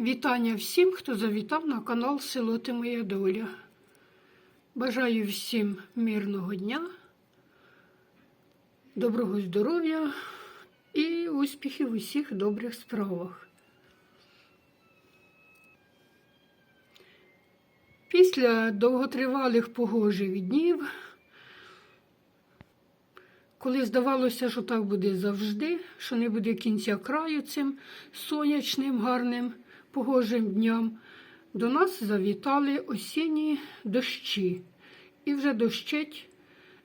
Вітання всім, хто завітав на канал Село Ти Моя Доля. Бажаю всім мирного дня, доброго здоров'я і успіхів у всіх добрих справах. Після довготривалих погожих днів, коли здавалося, що так буде завжди, що не буде кінця краю цим сонячним, гарним погожим дням, до нас завітали осінні дощі. І вже дощить,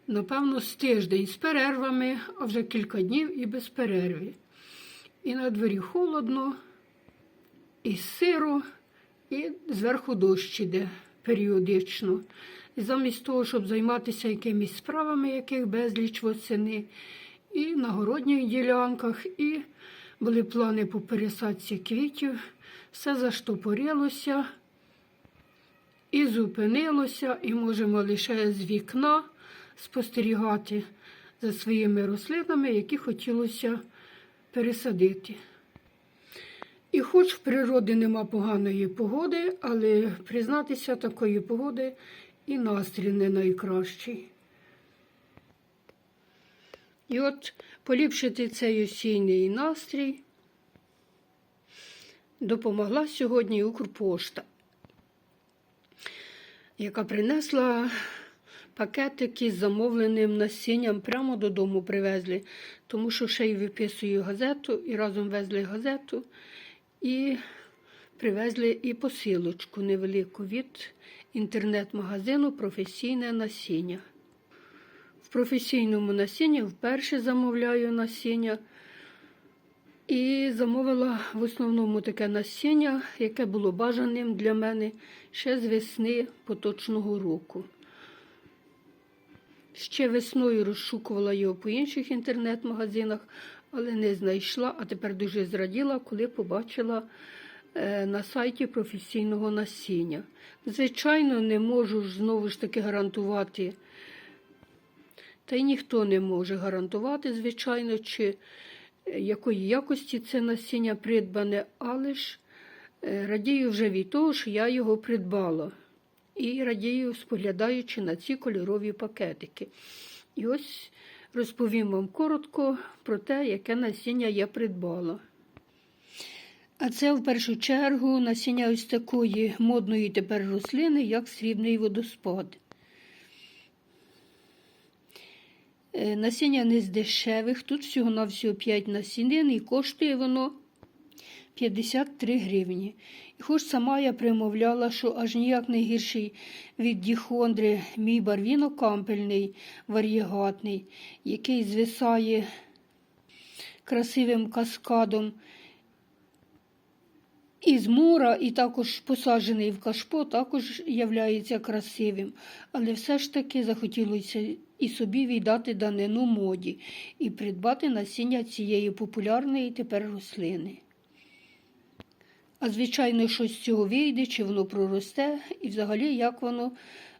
напевно, з тиждень з перервами, а вже кілька днів і без перерви. І на дворі холодно, і сиро, і зверху дощ іде періодично. І замість того, щоб займатися якимись справами, яких безліч восени, і на городніх ділянках, і були плани по пересадці квітів, все заштопорилося і зупинилося, і можемо лише з вікна спостерігати за своїми рослинами, які хотілося пересадити. І хоч в природі нема поганої погоди, але признатися такої погоди і настрій не найкращий. І от поліпшити цей осінній настрій допомогла сьогодні Укрпошта, яка принесла пакетики з замовленим насінням прямо додому привезли, тому що ще й виписую газету і разом везли газету і привезли і посилочку невелику від інтернет-магазину Професійне насіння. В професійному насінні вперше замовляю насіння. І замовила в основному таке насіння, яке було бажаним для мене ще з весни поточного року. Ще весною розшукувала його по інших інтернет-магазинах, але не знайшла, а тепер дуже зраділа, коли побачила е, на сайті професійного насіння. Звичайно, не можу ж знову ж таки гарантувати, та й ніхто не може гарантувати, звичайно, чи якої якості це насіння придбане, але ж е, радію вже від того, що я його придбала. І радію, споглядаючи на ці кольорові пакетики. І ось розповім вам коротко про те, яке насіння я придбала. А це в першу чергу насіння ось такої модної тепер рослини, як срібний водоспад. Е, Насіння не з дешевих, тут всього-навсього 5 насінин і коштує воно 53 гривні. І хоч сама я примовляла, що аж ніяк не гірший від діхондри мій барвінокампельний, варігатний, який звисає красивим каскадом із мура, і також посаджений в кашпо, також являється красивим. Але все ж таки захотілося і собі віддати данину моді і придбати насіння цієї популярної тепер рослини. А звичайно, що з цього вийде, чи воно проросте, і взагалі, як воно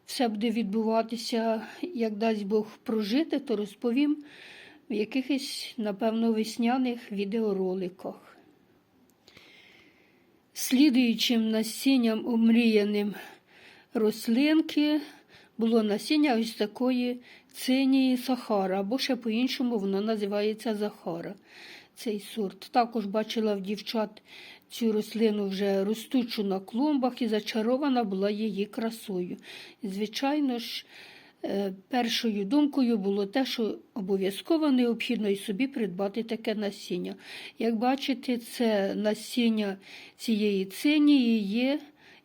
все буде відбуватися, як дасть Бог прожити, то розповім в якихось, напевно, весняних відеороликах. Слідуючим насінням омріяним рослинки було насіння ось такої цинії Сахара, або ще по-іншому воно називається Захара. Цей сорт. Також бачила в дівчат цю рослину вже ростучу на клумбах і зачарована була її красою. Звичайно ж, е, першою думкою було те, що обов'язково необхідно і собі придбати таке насіння. Як бачите, це насіння цієї цинії є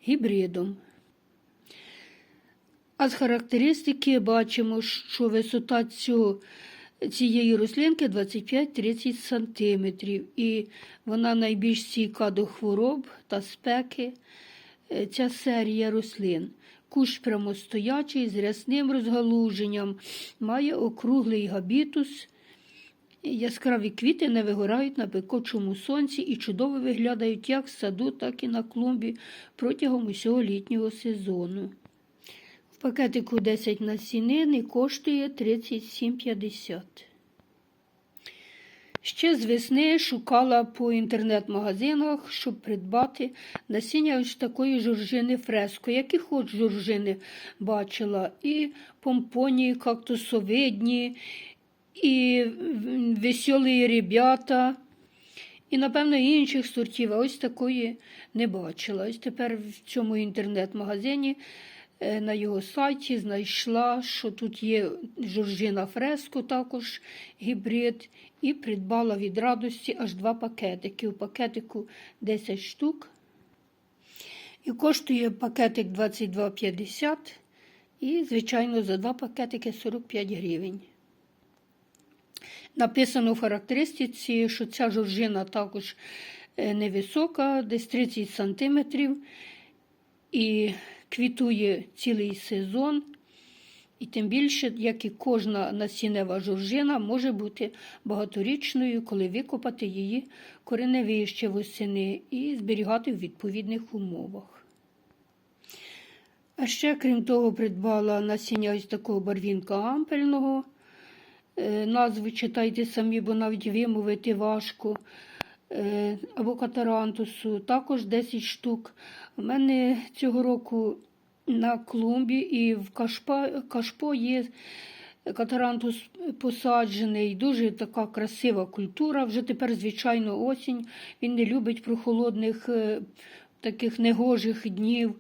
гібридом. А з характеристики бачимо, що висота цього цієї рослинки 25-30 см, і вона найбільш стійка до хвороб та спеки. Е, Ця серія рослин. Кущ прямостоячий з рясним розгалуженням, має округлий габітус. Яскраві квіти не вигорають на пекочому сонці і чудово виглядають як в саду, так і на клумбі протягом усього літнього сезону. Пакетику 10 насінин і коштує 37,50. Ще з весни шукала по інтернет-магазинах, щоб придбати насіння ось такої жоржини фреско, які хоч жоржини бачила. І помпоні, кактусовидні, і веселі ребята. І, напевно, інших сортів, а ось такої не бачила. Ось тепер в цьому інтернет-магазині на його сайті знайшла, що тут є жоржина фреско, також гібрид, і придбала від радості аж два пакетики. У пакетику 10 штук. І коштує пакетик 22,50 і, звичайно, за два пакетики 45 гривень. Написано в характеристиці, що ця жоржина також е, невисока, десь 30 сантиметрів, і квітує цілий сезон. І тим більше, як і кожна насіннева жоржина може бути багаторічною, коли викопати її кореневище восени і зберігати в відповідних умовах. А ще, крім того, придбала насіння ось такого барвінка ампельного. Е, Назву читайте самі, бо навіть вимовити важко. Е, Або катарантусу, також 10 штук. У мене цього року на клумбі і в кашпа, кашпо є катарантус посаджений, дуже така красива культура. Вже тепер, звичайно, осінь. Він не любить прохолодних е, таких негожих днів,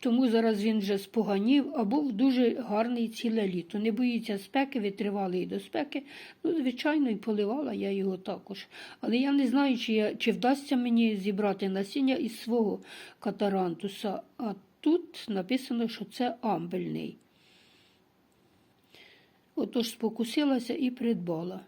тому зараз він вже споганів, а був дуже гарний ціле літо. Не боїться спеки, витривалий до спеки. Ну, звичайно, і поливала я його також. Але я не знаю, чи, я, чи вдасться мені зібрати насіння із свого катарантуса. А тут написано, що це амбельний. Отож спокусилася і придбала.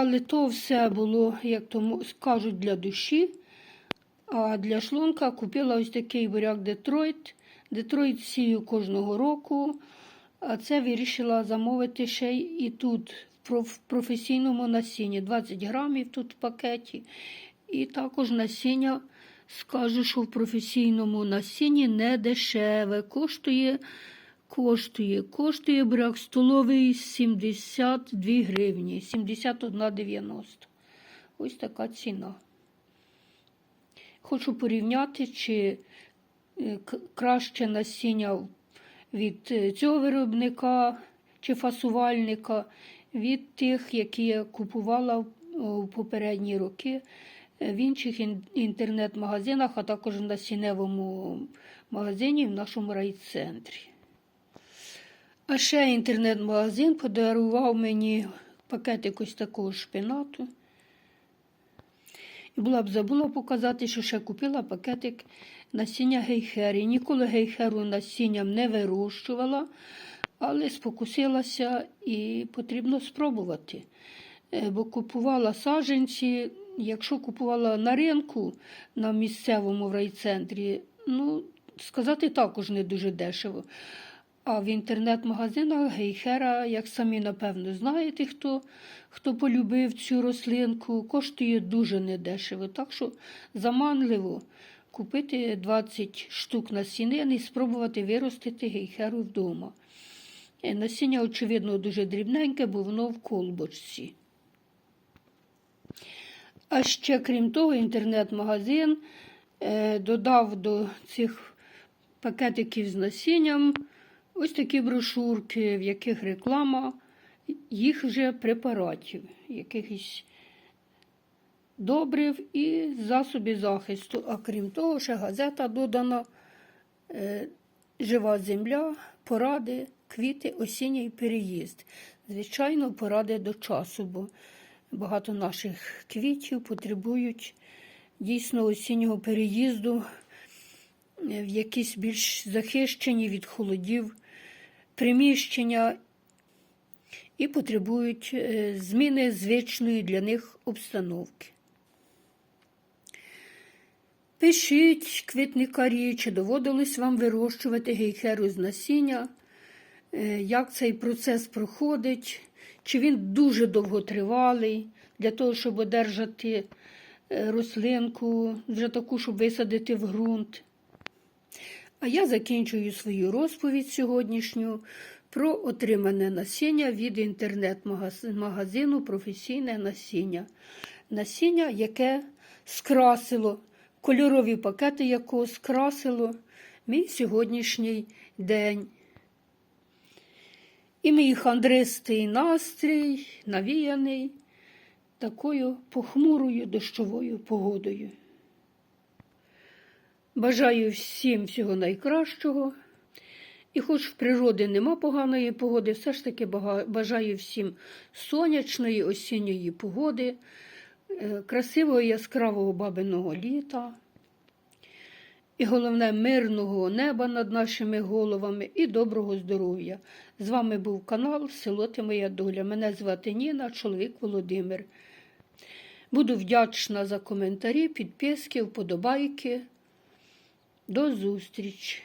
Але то все було, як то мо- кажуть, для душі. А для шлунка купила ось такий буряк Детройт. Детройт сію кожного року. А це вирішила замовити ще і тут, в професійному насінні. 20 грамів тут в пакеті. І також насіння, скажу, що в професійному насінні не дешеве. Коштує, коштує, коштує буряк столовий 72 гривні, 71,90. Ось така ціна. Хочу порівняти, чи е, краще насіння від е, цього виробника чи фасувальника, від тих, які я купувала у попередні роки е, в інших інтернет-магазинах, а також в насінневому магазині в нашому райцентрі. А ще інтернет-магазин подарував мені пакетик ось такого шпинату. І була б забула показати, що ще купила пакетик насіння гейхері. Ніколи гейхеру насінням не вирощувала, але спокусилася і потрібно спробувати. Е, Бо купувала саджанці, якщо купувала на ринку на місцевому в райцентрі, ну, сказати також не дуже дешево. А в інтернет-магазинах гейхера, як самі напевно знаєте, хто, хто полюбив цю рослинку, коштує дуже недешево. Так що заманливо купити 20 штук насінин і спробувати виростити гейхеру вдома. Е, Насіння, очевидно, дуже дрібненьке, бо воно в колбочці. А ще, крім того, інтернет-магазин е, додав до цих пакетиків з насінням ось такі брошурки, в яких реклама їх вже препаратів, якихось добрив і засобів захисту. А крім того, ще газета додана е, Жива земля, поради, квіти, осінній переїзд. Звичайно, поради до часу, бо багато наших квітів потребують дійсно осіннього переїзду е, в якісь більш захищені від холодів приміщення і потребують е, зміни звичної для них обстановки. Пишіть, квітникарі, чи доводилось вам вирощувати гейхеру з насіння, е, як цей процес проходить, чи він дуже довготривалий. для того, щоб одержати е, рослинку, вже таку, щоб висадити в ґрунт. А я закінчую свою розповідь сьогоднішню про отримане насіння від інтернет-магазину Професійне насіння. Насіння, яке скрасило, кольорові пакети якого скрасило мій сьогоднішній день. І мій хандристий настрій навіяний такою похмурою дощовою погодою. Бажаю всім всього найкращого. І хоч в природі нема поганої погоди, все ж таки бажаю всім сонячної осінньої погоди, е, красивого яскравого бабиного літа. І головне мирного неба над нашими головами і доброго здоров'я. З вами був канал Село Ти Моя Доля. Мене звати Ніна, чоловік Володимир. Буду вдячна за коментарі, підписки, вподобайки. До зустрічі!